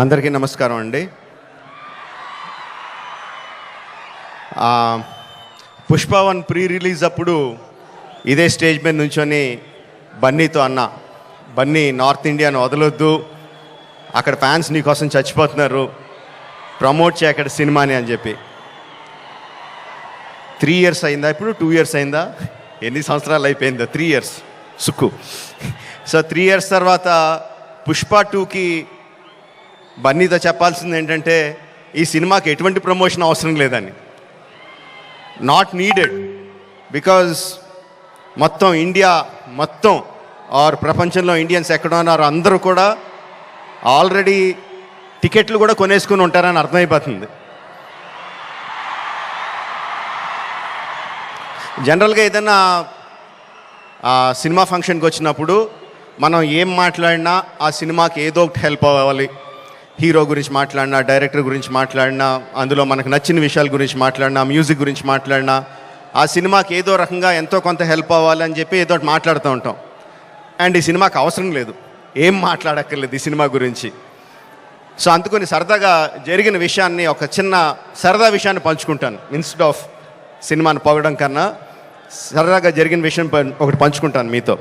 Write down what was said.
అందరికీ నమస్కారం అండి. Pushpa one Pushpa one pre release అప్పుడు ఇదే స్టేజ్ మీద నుంచొని బన్నీతో అన్న బన్నీ నార్త్ ఇండియాను వదలొద్దు. అక్కడ ఫ్యాన్స్ నీకోసం చచ్చిపోతున్నారు. ప్రమోట్ చేయ అక్కడ సినిమాని అని చెప్పి. త్రీ ఇయర్స్ అయిందా ఇప్పుడు? టూ ఇయర్స్ అయిందా? ఎన్ని సంవత్సరాలు అయిపోయిందా? Three years Sukku. So three years తర్వాత పుష్ప టూకి బన్నీతో చెప్పాల్సింది ఏంటంటే ఈ సినిమాకి ఎటువంటి ప్రమోషన్ అవసరం లేదని నాట్ నీడెడ్ బికాజ్ మొత్తం ఇండియా మొత్తం ఆర్ ప్రపంచంలో ఇండియన్స్ ఎక్కడ ఉన్నారో అందరూ కూడా ఆల్రెడీ టికెట్లు కూడా కొనేసుకుని ఉంటారని అర్థమైపోతుంది. జనరల్గా ఏదైనా సినిమా ఫంక్షన్కి వచ్చినప్పుడు మనం ఏం మాట్లాడినా ఆ సినిమాకి ఏదో ఒకటి హెల్ప్ అవ్వాలి. హీరో గురించి మాట్లాడినా డైరెక్టర్ గురించి మాట్లాడినా అందులో మనకు నచ్చిన విషయాల గురించి మాట్లాడినా మ్యూజిక్ గురించి మాట్లాడినా ఆ సినిమాకి ఏదో రకంగా ఎంతో కొంత హెల్ప్ అవ్వాలని చెప్పి ఏదో మాట్లాడుతూ ఉంటాం. అండ్ ఈ సినిమాకి అవసరం లేదు. ఏం మాట్లాడక్కర్లేదు ఈ సినిమా గురించి. సో అందుకని సరదాగా జరిగిన విషయాన్ని ఒక చిన్న సరదా విషయాన్ని పంచుకుంటాను. ఇన్స్టెడ్ ఆఫ్ సినిమాను పొగడం కన్నా సరదాగా జరిగిన విషయం పం- ఒకటి పంచుకుంటాను మీతో.